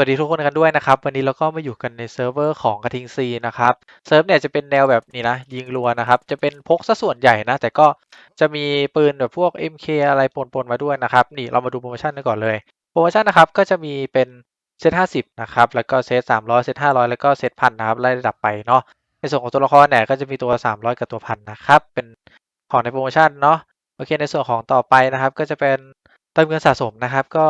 วัสดีทุกคนกันด้วยนะครับ วันนี้เราก็มาอยู่กันในเซิร์ฟเวอร์ของกระทิงซีนะครับเซิร์ฟเนี่ยจะเป็นแนวแบบนี้นะ ยิงรัวนะครับ จะเป็นพกซะส่วนใหญ่นะ แต่ก็จะมีปืนแบบพวก MK อะไรปนๆมาด้วยนะครับ นี่เรามาดูโปรโมชั่นกันก่อนเลย โปรโมชั่นนะครับก็จะมีเป็นเซต50นะครับ แล้วก็เซต300เซต500แล้วก็เซตพันนะครับไล่ระดับไปเนาะในส่วนของตัวละครเนี่ยก็จะมีตัว300กับตัวพันนะครับเป็นของในโปรโมชั่นเนาะโอเคในส่วนของต่อไปนะครับ ก็จะเป็นเติมเงินสะสมนะครับ ก็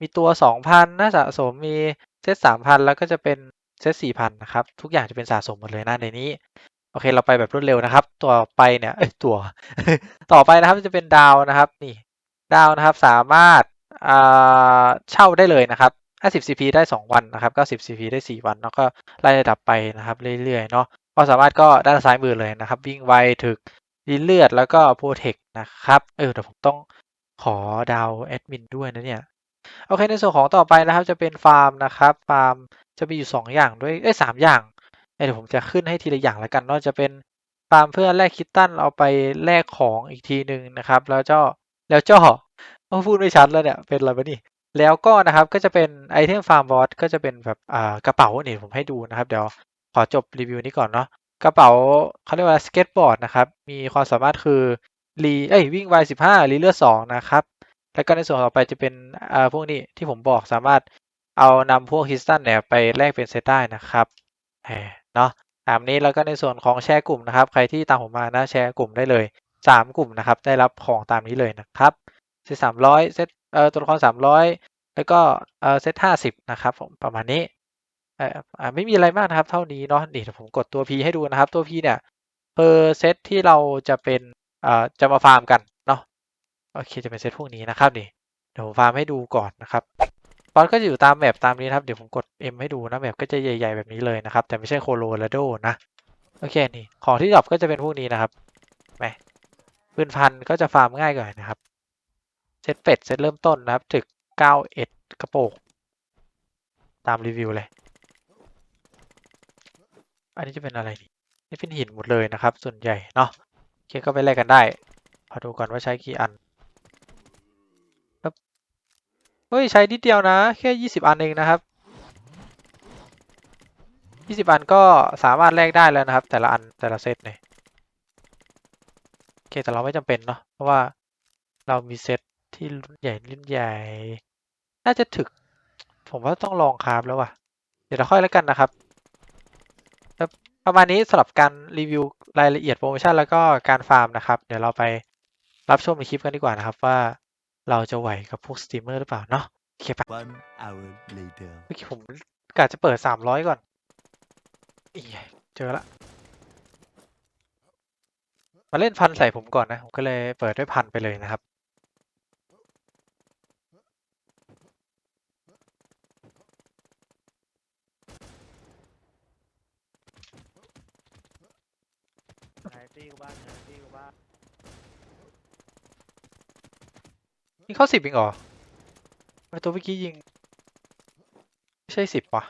มีตัว 2,000นะสะสมมีเซต3,000 แล้วก็จะเป็นเซต4,000 นะครับ ทุกอย่างจะเป็นสะสมหมดเลยนะในนี้ โอเคเราไปแบบรวดเร็วนะครับต่อไปเนี่ยเอ้ยตัว ต่อไปนะครับจะเป็นดาวนะครับนี่ดาวนะครับสามารถเช่าได้เลยนะครับ50 CP ได้ 2 วันนะครับ90 CP ได้ 4 วัน แล้วก็ไล่ระดับไปนะครับเรื่อยๆเนาะความสามารถก็ด้านซ้ายมือเลยนะครับ วิ่งไวถึกดีเลือดแล้วก็โปรเทคนะครับ เออเดี๋ยวผมต้องขอดาวแอดมินด้วยนะเนี่ย โอเคในส่วนของต่อไปนะครับจะเป็นฟาร์มนะครับ ฟาร์มจะมีอยู่ 2 อย่างด้วยเอ้ยสามอย่างเเดี๋ยวผมจะขึ้นให้ทีละอย่างแล้วกันเนาะจะเป็นฟาร์มเพื่อแลกคิตตันเอาไปแลกของอีกทีหนึ่งนะครับ แล้วเจ้าแล้วเจ้าต้องพูดไม่ชัดแล้วเนี่ยเป็นอะไรวะนี่แล้วก็นะครับก็จะเป็นไอเทมฟาร์มบอสก็จะเป็นแบบอ่ากระเป๋าเนี่ยผมให้ดูนะครับเดี๋ยวขอจบรีวิวนี้ก่อนเนาะกระเป๋าเขาเรียกว่าสเก็ตบอร์ดนะครับ มีความสามารถคือรีเอ้ยวิ่งไว15รีเลือด2นะครับ แล้วก็ในส่วนต่อไปจะเป็นอ่าพวกนี้ที่ผมบอกสามารถเอานำพวกคริสตัลเนี่ยไปแลกเป็นเซตได้นะครับเนาะตามนี้แล้วก็ในส่วนของแชร์กลุ่มนะครับ ใครที่ตามผมมานะแชร์กลุ่มได้เลยสามกลุ่มนะครับ ได้รับของตามนี้เลยนะครับเซตสามร้อยเซตเอ่อตัวละครสามร้อยแล้วก็เอ่อเซตห้าสิบนะครับผมประมาณนี้เอ่อไม่มีอะไรมากนะครับ เท่านี้เนาะนี่เดี๋ยวผมกดตัว P ให้ดูนะครับ ตัว P เนี่ยเพอร์เซตที่เราจะเป็นเอ่อจะมาฟาร์มกัน โอเคจะเป็นเซตพวกนี้นะครับนี่เดี๋ยวผมฟาร์มให้ดูก่อนนะครับบอสก็จะอยู่ตามแมปตามนี้นะครับเดี๋ยวผมกด M ให้ดูนะแมปก็จะใหญ่ ๆแบบนี้เลยนะครับ แต่ไม่ใช่โคโลราโดนะโอเคนี่ของที่ดรอปก็จะเป็นพวกนี้นะครับแหมปืนพันก็จะฟาร์มง่ายกว่านะครับเซตเป็ดเซตเริ่มต้นนะครับถึก9เอ็ดกระโปงตามรีวิวเลย อันนี้จะเป็นอะไรนี่นี่เป็นหินหมดเลยนะครับ ส่วนใหญ่เนาะโอเคก็ไปแลกกันได้ขอดูก่อนว่าใช้กี่อันครับเฮ้ย ใช้นิดเดียวนะ แค่ยี่สิบอันเองนะครับยี่สิบอันก็สามารถแลกได้แล้วนะครับ แต่ละอันแต่ละเซตเนี่ยโอเคแต่เราไม่จำเป็นเนาะเพราะว่าเรามีเซตที่รุ่นใหญ่รุ่นใหญ่ น่าจะถึก ผมว่าต้องลองคราฟแล้วว่ะ เดี๋ยวเราค่อยแล้วกันนะครับครับประมาณนี้สำหรับการรีวิวรายละเอียดโปรโมชั่นแล้วก็การฟาร์มนะครับ เดี๋ยวเราไปรับชมในคลิปกันดีกว่านะครับว่า เราจะไหวกับพวกสตรีมเมอร์หรือเปล่าเนาะโอเคปะ One hour later. เมื่อกี้ผมกะจะเปิดสามร้อยก่อนอีเจอละ มาเล่นพันใส่ผมก่อนนะ ผมก็เลยเปิดด้วยพันไปเลยนะครับ ไหนตีกูบ้างไหนตีกูบ้าง ยิงเข้าสิบเองเหรอไมตัวเมื่อกี้ยิง ไม่ใช่สิบวะ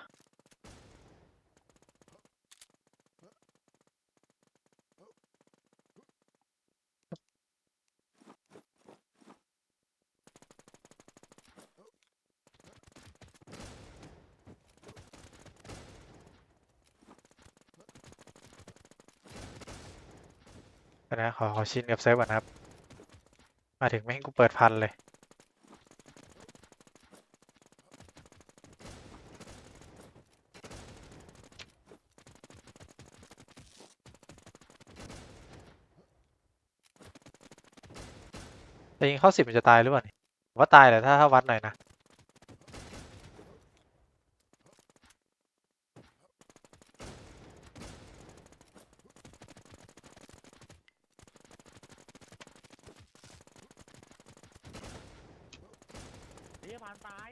นะขอขอชินกับเซฟก่อนครับ มาถึงแม่งกูเปิดพันเลย ต่ยิงเข้าสิบมันจะตายหรือเปล่านี่ผมว่าตายแหละถ้าถ้าวัดหน่อยนะผ่านตาย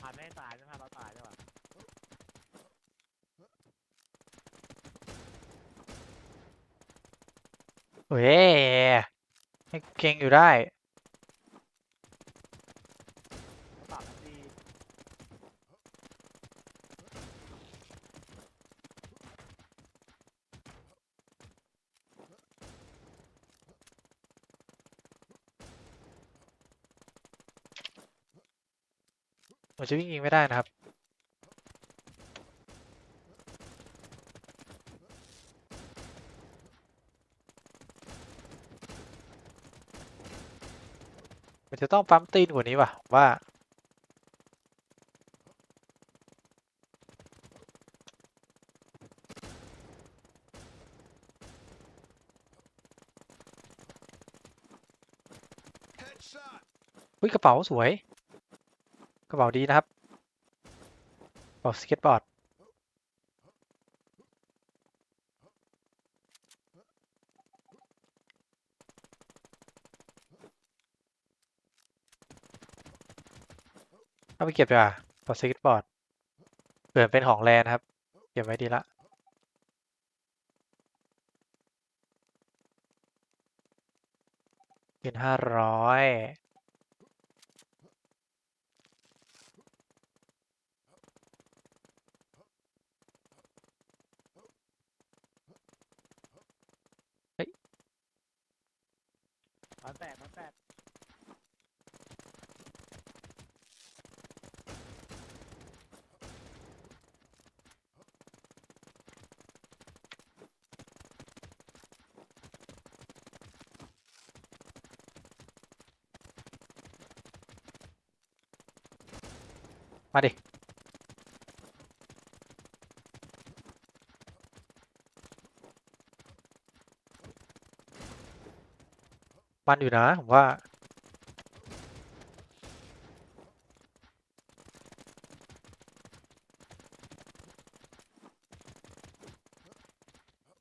ผ่านไม่ตายไม่ผ่านเรา เว้ยเก่งอยู่ได้ผมจะวิ่งยิงไม่ได้นะครับ มันจะต้องปั๊มตีนกว่านี้ว่ะว่า Headshot. อุ้ยกระเป๋าสวย กระเป๋าดีนะครับกระเป๋าสเก็ตบอร์ด ไปเก็บดีกว่ากระเป๋าสเก็ตบอร์ดเผื่อเป็นของแลนะครับ เก็บไว้ดีละเป็นห้าร้อย มันแตกมันแตก มาดิ มันอยู่นะผมว่า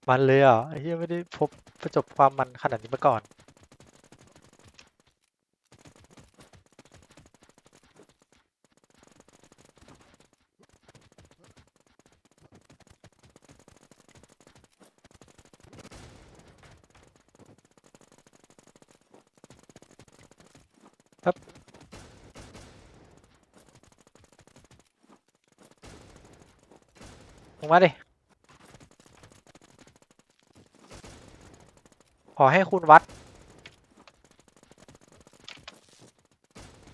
มันเลยอะไอ้เหี้ยไม่ได้พบประจบความมันขนาดนี้มาก่อน ลงมาดิ ขอให้ คุณวัด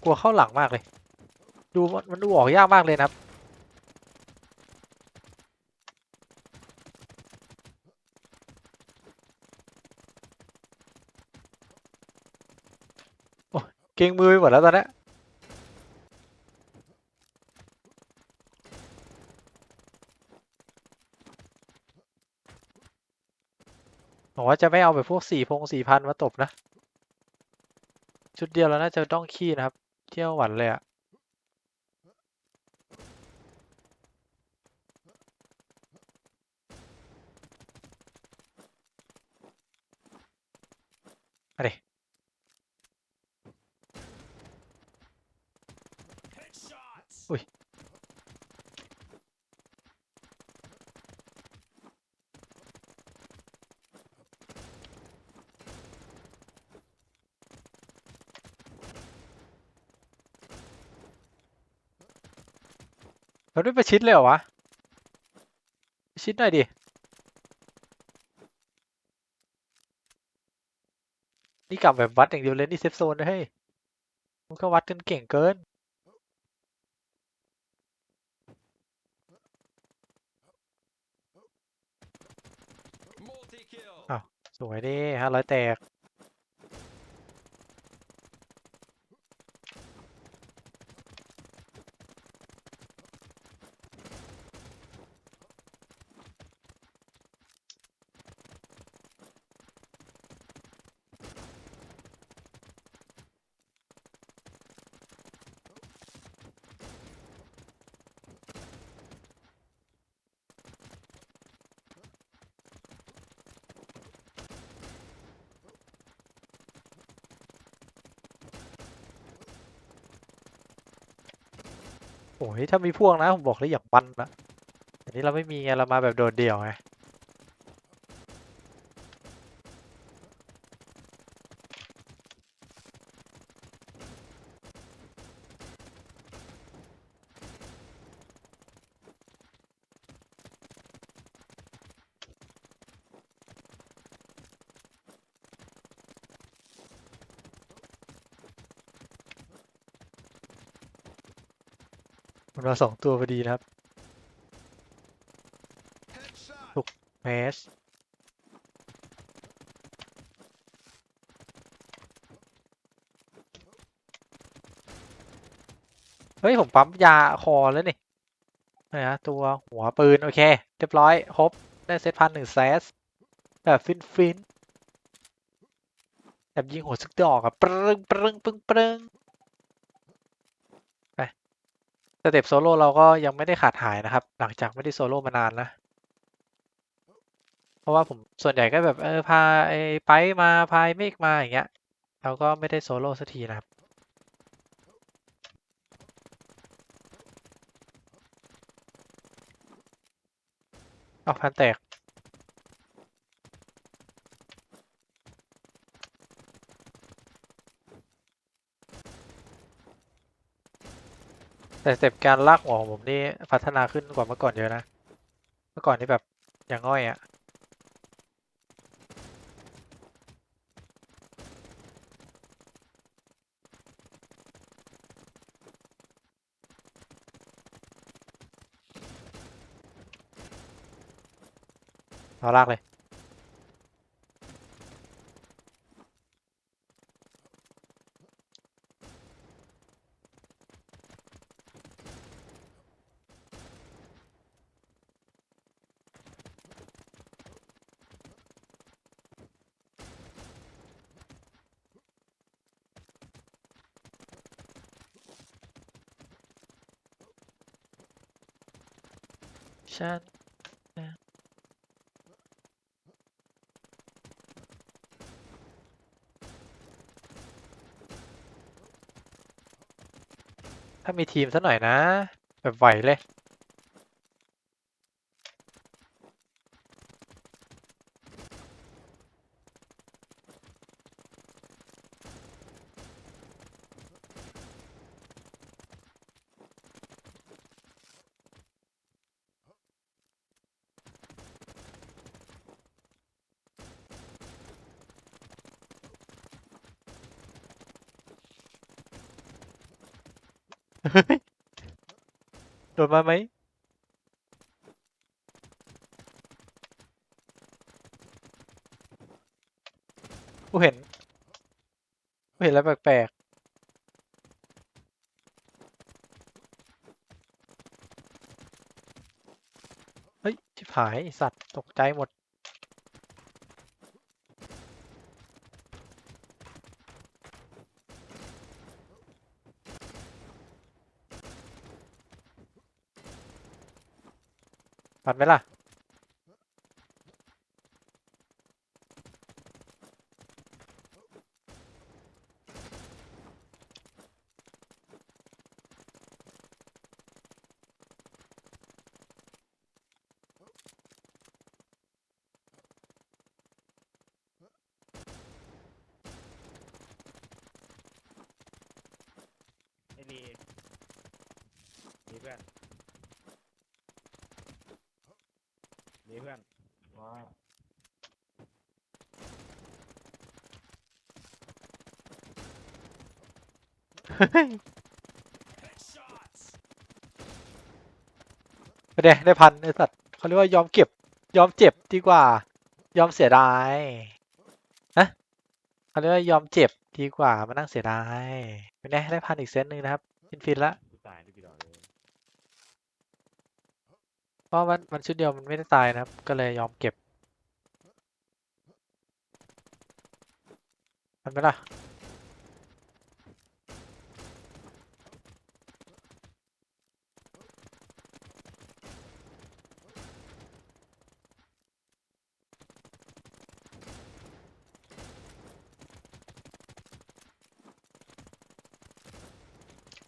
กลัวเข้าหลังมากเลย ดูมันดูออกยากมากเลยนะครับโอ้ยเก่งมือไปหมดแล้วตอนนี้ย บอก ว่าจะไม่เอาแบบพวกสี่พงสี่พันมาตบนะ ชุดเดียวแล้วน่าจะต้องขี้นะครับ เที่ยวหวันเลยอะมาดิ Headshots. เราได้ประชิดเลยเหรอวะประชิดหน่อยดินี่กลับแบบวัดอย่างเดียวเลยนี่เซฟโซนนะเฮ้ยมันก็วัดกันเก่งเกิน Multi kill. สวยดิห้าร้อยแตก โอ้ยถ้ามีพวกนะผมบอกเลยอย่างมันนะอันนี้เราไม่มีไงเรามาแบบโดดเดี่ยวไง มาสองตัวพอดีนะครับ Headshot. เมสเฮ้ย ผมปั๊มยาคอแล้วนี่นี่ฮะตัวหัวปืน โอเค เรียบร้อย ครบ ได้เซตพันหนึ่งแซสแบบฟินฟินแบบยิงหัวซึกดอกอะปรึงปรึงปึ้งปรึงไป สเต็ปโซโล่เราก็ยังไม่ได้ขาดหายนะครับ หลังจากไม่ได้โซโล่มานานนะ เพราะว่าผมส่วนใหญ่ก็แบบเออพาไอ้ไปมาพายเมฆมาอย่างเงี้ย เราก็ไม่ได้โซโล่สักทีนะครับเอาพันแตก แต่สเต็ปการลากหัวของผมนี่พัฒนาขึ้นกว่าเมื่อก่อนเยอะนะ เมื่อก่อนนี่แบบอย่างง่อยอะเอาลากเลย ฉันนะ ถ้ามีทีมซะหน่อยนะ แบบไหวเลย โดน มาไหมกูเห็นกูเห็นแล้วแปลกๆเฮ้ยชิบหายไอสัตว์ตกใจหมด ปัดไหมล่ะ ไอ้ดีดีเพื่อนดีเพื่อน ว้าว Headshots. ไม่ได้ได้พันไอสัตว์เขาเรียกว่ายอมเก็บ ยอมเจ็บดีกว่า ยอมเสียดายนะเขาเรียกว่ายอมเจ็บดีกว่ามานั่งเสียดายไม่ได้ได้พันอีกเซตหนึ่งนะครับฟินฟินละเลยเพราะมันมันชุดเดียวมันไม่ได้ตายนะครับ ก็เลยยอมเก็บ มันไหมล่ะ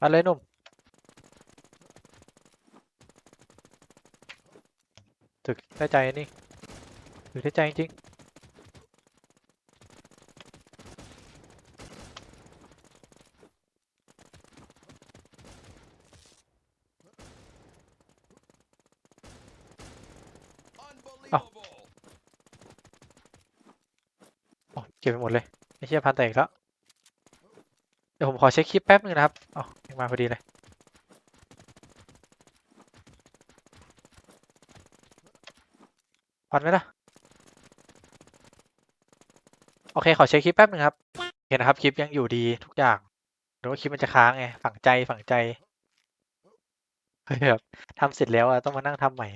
มาเลยหนุ่มถึกได้ใจนี่ถึกได้ใจจริง ก็บไปหมดเลยไม่เชื่อพันแตกแล้วเดี๋ยวผมขอเช็คคลิปแป๊บนึงนะครับอ๋อมาพอดีเลยพันไหมล่ะโอเคขอเช็คคลิปแป๊บนึงครับเห็นนะครับคลิปยังอยู่ดีทุกอย่างหรือว่าคลิปมันจะค้างไงฝังใจฝังใจเฮ้ยแบบทำเสร็จแล้วอะต้องมานั่งทำใหม่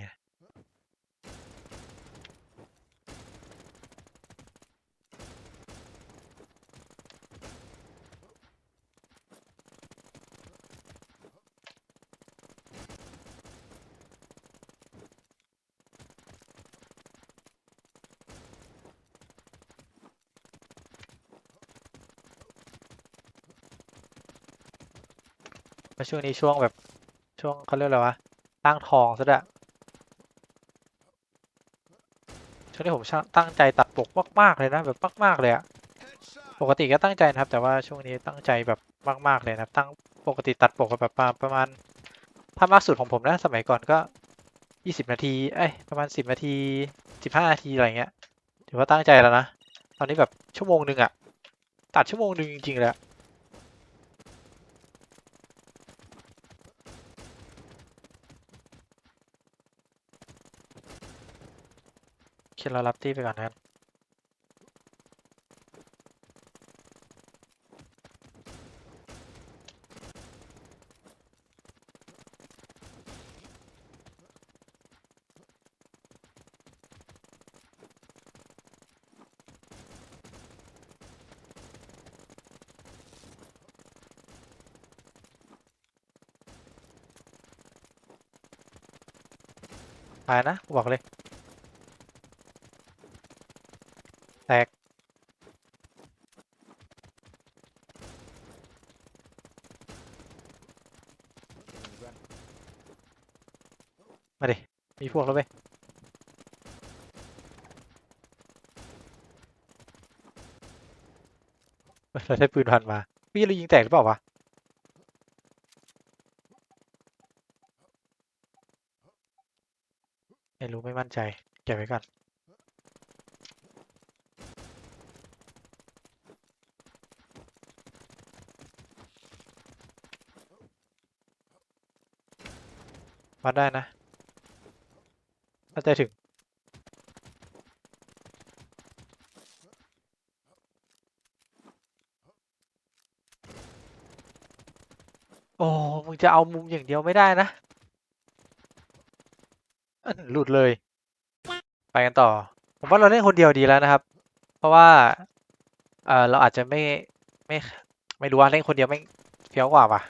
อะแล้วช่วงนี้ช่วงแบบช่วงเขาเรียกอะไรวะตั้งทองซะด้วยช่วงนี้ผมตั้งใจตัดปกมาก ๆ เลยนะแบบมาก ๆ เลยอะปกติก็ตั้งใจนะครับ แต่ว่าช่วงนี้ตั้งใจแบบมาก ๆ เลยนะตั้งปกติตัดปกแบบประมาณประมาณถ้ามากสุดของผมนะสมัยก่อนก็ยี่สิบนาทีเอ้ยประมาณสิบนาทีสิบห้านาทีอะไรเงี้ยถือว่าตั้งใจแล้วนะตอนนี้แบบชั่วโมงหนึ่งอะตัดชั่วโมงหนึ่งจริงๆเลย คิดเรารับตี้ไปก่อนนะครับตายนะบอกเลย แตก มีเพื่อน มาดิ มีพวกแล้วเว้ยเราได้ปืนพันมาพี่เรายิงแตกหรือเปล่าวะไม่รู้ไม่มั่นใจเก็บไว้ก่อนวัดได้นะ ถ้าใจถึง โอ้มึงจะเอามุมอย่างเดียวไม่ได้นะหลุดเลย ไปกันต่อ ผมว่าเราเล่นคนเดียวดีแล้วนะครับ เพราะว่าเออเราอาจจะไม่ไม่ไม่รู้ว่าเล่นคนเดียวไม่เฟี้ยวกว่าป่ะ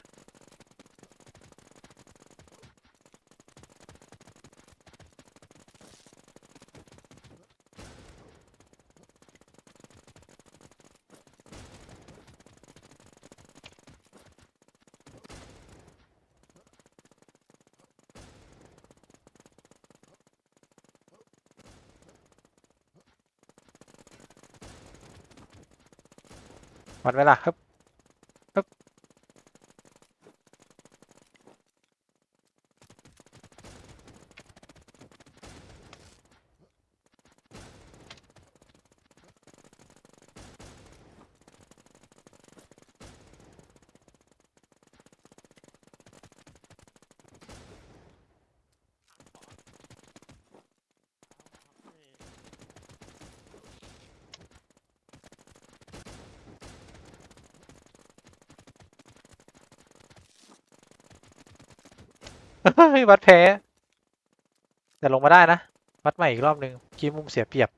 วัดเวลาครับครับเฮ้ย วัดแพ้แต่ลงมาได้นะ วัดใหม่อีกรอบหนึ่งกี้มุมเสียเปรียบ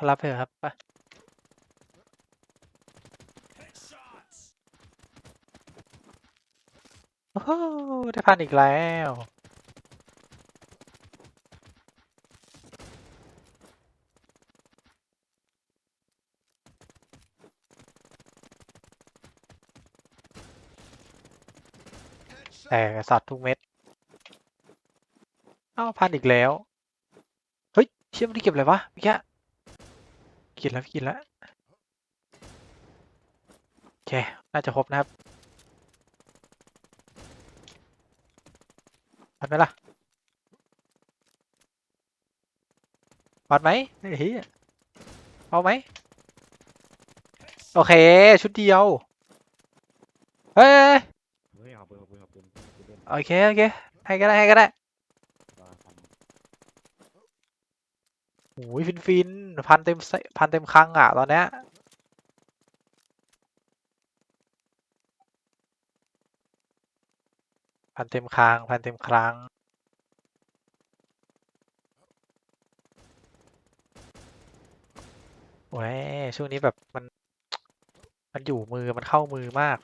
เขารับเถอะครับไปโอ้โหได้พันอีกแล้ว แต่สัตว์ทุกเม็ด เอ้าพันอีกแล้ว เฮ้ยเชี่ยมันได้เก็บอะไรวะเมื่อกี้ กินแล้วกินแล้วโอเค น่าจะครบนะครับวัดไหมล่ะวัดไหมไอ้เหี้ยเอาไหม โอเค ชุดเดียว เฮ้ยเฮ้ยเอาปืนเอาปืนเอาปืนเอาปืนเล่นโอเค โอเค ให้ก็ได้ ให้ก็ได้รอทำโอ้ยฟินฟิน พันเต็มพันเต็มคลังอะตอนเนี้ยพันเต็มคลังพันเต็มคลังโอ้ยช่วงนี้แบบมัน มันอยู่มือมันเข้ามือมาก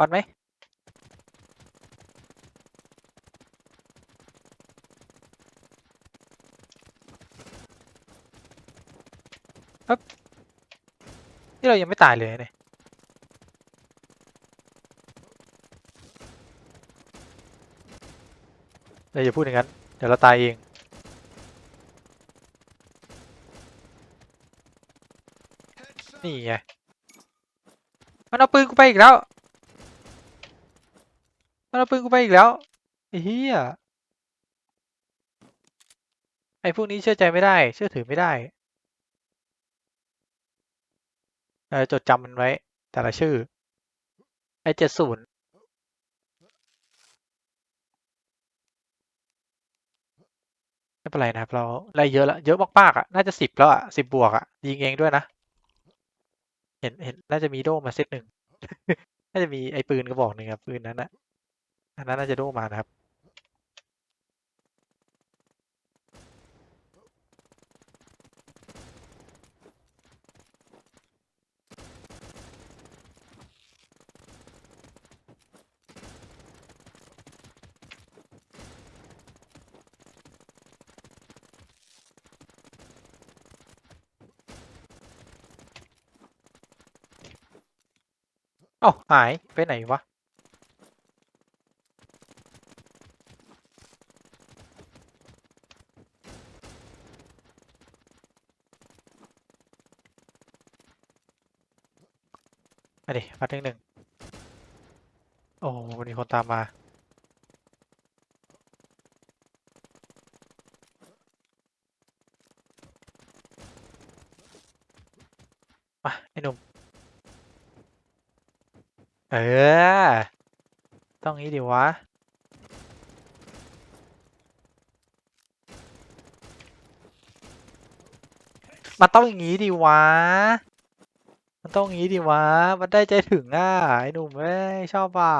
วัดไหมปึ๊บนี่เรายังไม่ตายเลยเนี่ยเดี๋ยวอย่าพูดอย่างนั้น เดี๋ยวเราตายเอง นี่ไง มันเอาปืนกูไปอีกแล้ว เอาปืนกูไปอีกแล้วไอ้เหี้ยไอ้พวกนี้เชื่อใจไม่ได้ เชื่อถือไม่ได้เออจดจำมันไว้ แต่ละชื่อ ไอ้เจ็ดศูนย์ไม่เป็นไรนะครับเราไล่เยอะแล้วเยอะมากๆอะน่าจะสิบแล้วอะสิบบวกอะยิงเองด้วยนะ เห็นเห็นน่าจะมีโดมาเซตหนึ่ง น่าจะมีไอ้ปืนกระบอกหนึ่งครับปืนนั้นนะ อันนั้นน่าจะโดมานะครับ เอ้าหายไปไหนวะ มาดิมาหนึ่งหนึ่งโอ้โหมันมีคนตามมามาไอ้หนุ่ม เออ ต้องงี้ดิวะ มันต้องอย่างงี้ดิวะ มันต้องงี้ดิวะ มันได้ใจถึงอะไอ้หนุ่มเอ้ยชอบป่ะ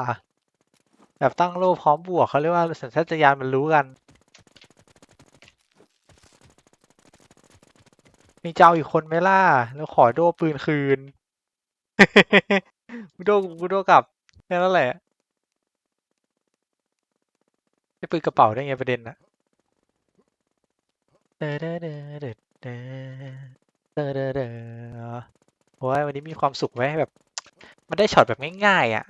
แบบตั้งโลพร้อมบวกเขาเรียกว่าสัญชาตญาณมันรู้กัน มีเจ้าอีกคนไหมล่ะ แล้วขอโดปืนคืนกูโดกูโดกลับแค่นั้นแหละไอ้ปืนกระเป๋าได้ไงประเด็นนะเดเดเดเดเดเดเด อเดอโอ้ยวันนี้มีความสุขไหมแบบ มันได้ช็อตแบบง่ายๆอะ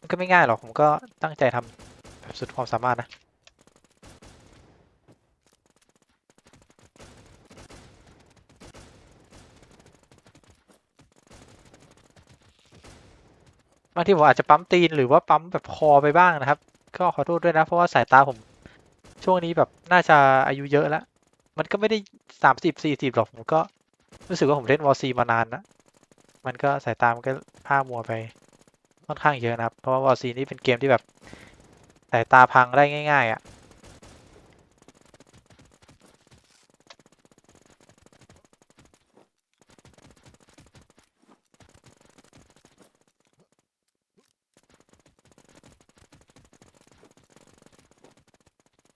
มันก็ไม่ง่ายหรอกผมก็ตั้งใจทำแบบสุดความสามารถนะบางทีผมอาจจะปั๊มตีนหรือว่าปั๊มแบบคอไปบ้างนะครับ ก็ขอโทษด้วยนะ เพราะว่าสายตาผม ช่วงนี้แบบน่าจะอายุเยอะแล้ว มันก็ไม่ได้สามสิบสี่สิบหรอกผมก็ รู้สึกว่าผมเล่นวอลซีมานานนะมันก็สายตามันก็พร่ามัวไปค่อนข้างเยอะนะครับ เพราะว่าวอลซีนี่เป็นเกมที่แบบสายตาพังได้ง่าย ๆอะ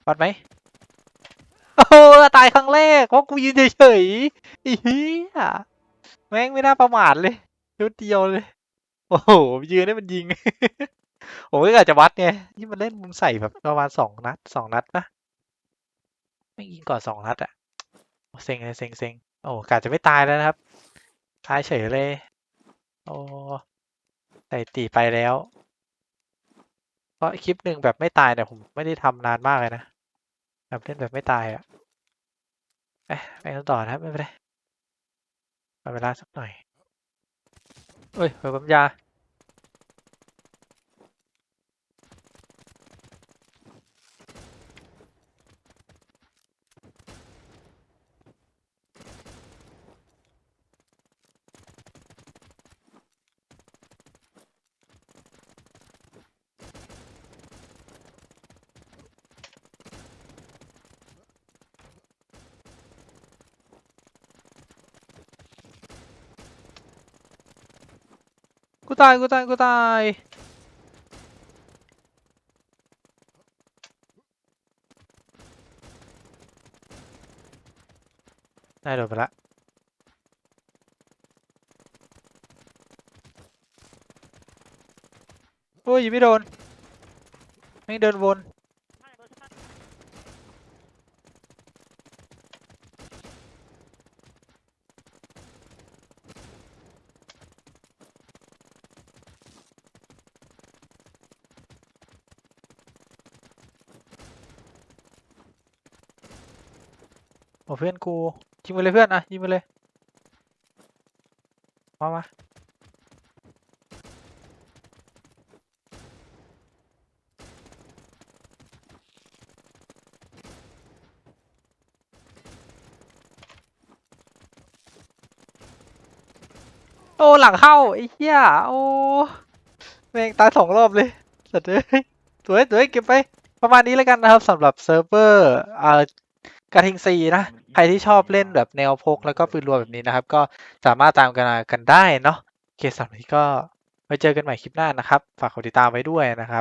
วัดไหมโอ้ตายครั้งแรกเพราะกูยืนเฉยๆ เหี้ยแม่งไม่น่าประมาทเลยชุดเดียวเลย โอ้โหยืนให้มันยิงผมก็อากจะวัดไงที่มันเล่นมุมใส่แบบประมาณสองนัดสองนัดปะไม่ยิงก่อนสองนัดอะเซ็งเลยเซ็งเซ็งโอ้กาจะไม่ตายแล้วนะครับตายเฉยเลย โอ้ใส่ตีไปแล้ว เพราะคลิปหนึ่งแบบไม่ตายเนี่ยผมไม่ได้ทำนานมากเลยนะแบบเล่นแบบไม่ตายอะเอ๊ะไปต่อนะครับไม่เป็นไร เอเวลาสักหน่อยเอ้ยเปิดปั๊มยา กูตายกูตายกูตายได้โดนไปละโอ้ยยิงไม่โดนไม่งเดินวน เพื่อนกูยิงไปเลยเพื่อนอะยิงไปเลยมามาโอ้หลังเข้าไอ้เหี้ยโอ้แม่งตายสองรอบเลยสัตว์เอ้ยสวยสวยเก็บไป ประมาณนี้แล้วกันนะครับสำหรับเซิร์ฟเวอร์อ่ากระทิงซีนะ ใครที่ชอบเล่นแบบแนวพกแล้วก็ปืนรัวแบบนี้นะครับ ก็สามารถตามกันกันได้เนาะโอเคสำหรับนี้ก็ไว้เจอกันใหม่คลิปหน้านะครับ ฝากกดติดตามไว้ด้วยนะครับ